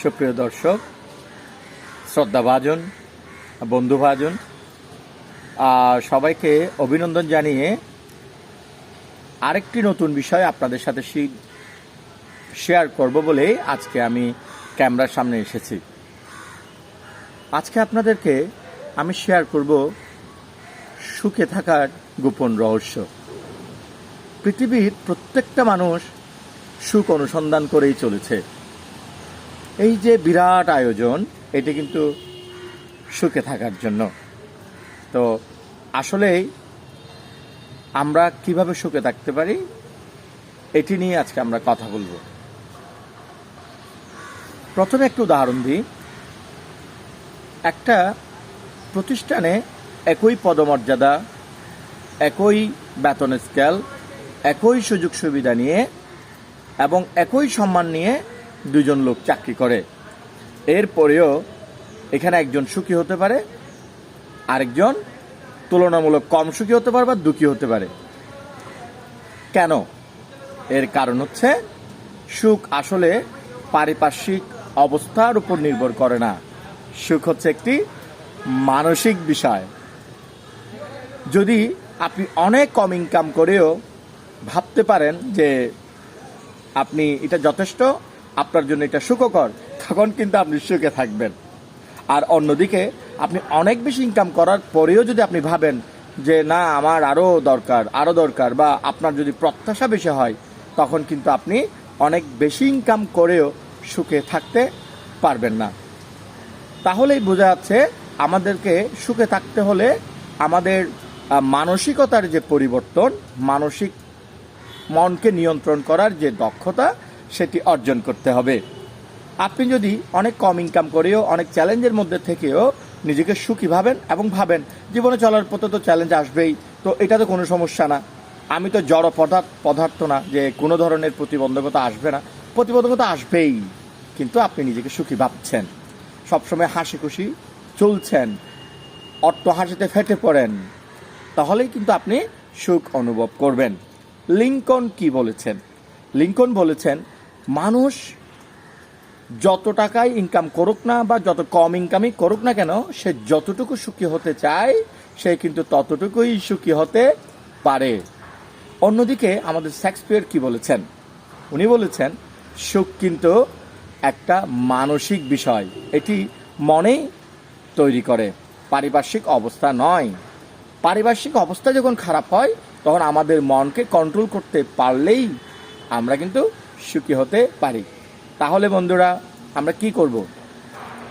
সুপ্রিয় দর্শক, শ্রদ্ধাভাজন, বন্ধুভাজন সবাইকে অভিনন্দন জানিয়ে আরেকটি নতুন বিষয় আপনাদের সাথে শেয়ার করব বলে আজকে আমি ক্যামেরার সামনে এসেছি। আজকে আপনাদেরকে আমি শেয়ার করব সুখে থাকার গোপন রহস্য। পৃথিবীর প্রত্যেকটা মানুষ সুখ অনুসন্ধান করেই চলেছে। এই যে বিরাট আয়োজন, এটি কিন্তু সুখে থাকার জন্য। তো আসলেই আমরা কীভাবে সুখে থাকতে পারি, এটি নিয়ে আজকে আমরা কথা বলব। প্রথমে একটু উদাহরণ দিই। একটা প্রতিষ্ঠানে একই পদমর্যাদা, একই বেতন স্কেল, একই সুযোগ সুবিধা নিয়ে এবং একই সম্মান নিয়ে দুজন লোক চাকরি করে। এরপরেও এখানে একজন সুখী হতে পারে, আরেকজন তুলনামূলক কম সুখী হতে পারে বা দুঃখী হতে পারে। কেন? এর কারণ হচ্ছে সুখ আসলে পারিপার্শ্বিক অবস্থার উপর নির্ভর করে না। সুখ হচ্ছে একটি মানসিক বিষয়। যদি আপনি অনেক কম ইনকাম করেও ভাবতে পারেন যে আপনি এটা যথেষ্ট আপনার জন্য এটা সুখকর, তখন কিন্তু আপনি সুখে থাকবেন। আর অন্যদিকে, আপনি অনেক বেশি ইনকাম করার পরেও যদি আপনি ভাবেন যে, না, আমার আরও দরকার আরও দরকার বা আপনার যদি প্রত্যাশা বেশি হয়, তখন কিন্তু আপনি অনেক বেশি ইনকাম করেও সুখে থাকতে পারবেন না। তাহলেই বোঝা যাচ্ছে, আমাদেরকে সুখে থাকতে হলে আমাদের মানসিকতার যে পরিবর্তন, মানসিক মনকে নিয়ন্ত্রণ করার যে দক্ষতা সেটি অর্জন করতে হবে। আপনি যদি অনেক কম ইনকাম করেও, অনেক চ্যালেঞ্জের মধ্যে থেকেও নিজেকে সুখী ভাবেন এবং ভাবেন, জীবনে চলার পথে তো চ্যালেঞ্জ আসবেই, তো এটা তো কোনো সমস্যা না। আমি তো জড় পদার্থ পদার্থ না যে কোনো ধরনের প্রতিবন্ধকতা আসবে না। প্রতিবন্ধকতা আসবেই, কিন্তু আপনি নিজেকে সুখী ভাবছেন। সবসময় হাসি খুশি চলছেন, অট্ট হাসিতে ফেটে পড়েন, তাহলেই কিন্তু আপনি সুখ অনুভব করবেন। লিঙ্কন কি বলেছেন? লিঙ্কন বলেছেন মানুষ যত টাকায় ইনকাম করুক না বা যত কম ইনকামই করুক না কেন, সে যতটুকু সুখী হতে চায়, সে কিন্তু ততটুকুই সুখী হতে পারে। অন্যদিকে আমাদের শেক্সপিয়ার কি বলেছেন? উনি বলেছেন, সুখ কিন্তু একটা মানসিক বিষয়। এটি মনেই তৈরি করে। পারিপার্শ্বিক অবস্থা নয়। পারিপার্শ্বিক অবস্থা যখন খারাপ হয়, তখন আমাদের মনকে কন্ট্রোল করতে পারলেই আমরা কিন্তু সুখী হতে পারি। তাহলে বন্ধুরা, আমরা কি করব?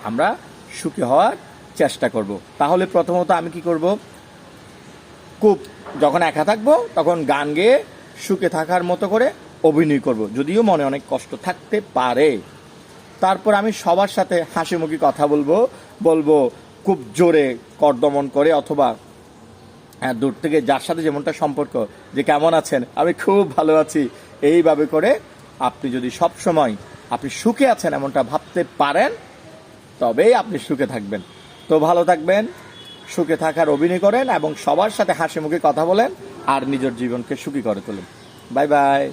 আমরা সুখী হওয়ার চেষ্টা করব। তাহলে প্রথমত আমি কি করব? খুব যখন একা থাকব, তখন গান গেয়ে সুখে থাকার মতো করে অভিনয় করব। যদিও মনে অনেক কষ্ট থাকতে পারে। তারপর আমি সবার সাথে হাসি মুখে কথা বলব বলব খুব জোরে করদমন করে অথবা হ্যাঁ দূর থেকে যার সাথে যেমনটা সম্পর্ক, যে কেমন আছেন, আমি খুব ভালো আছি, এইভাবে করে আপনি যদি সব সময় আপনি সুখে আছেন এমনটা ভাবতে পারেন, তবেই আপনি সুখে থাকবেন। তো ভালো থাকবেন, সুখে থাকার অভিনয় করেন এবং সবার সাথে হাসি মুখে কথা বলেন আর নিজের জীবনকে সুখী করে তোলেন। Bye bye.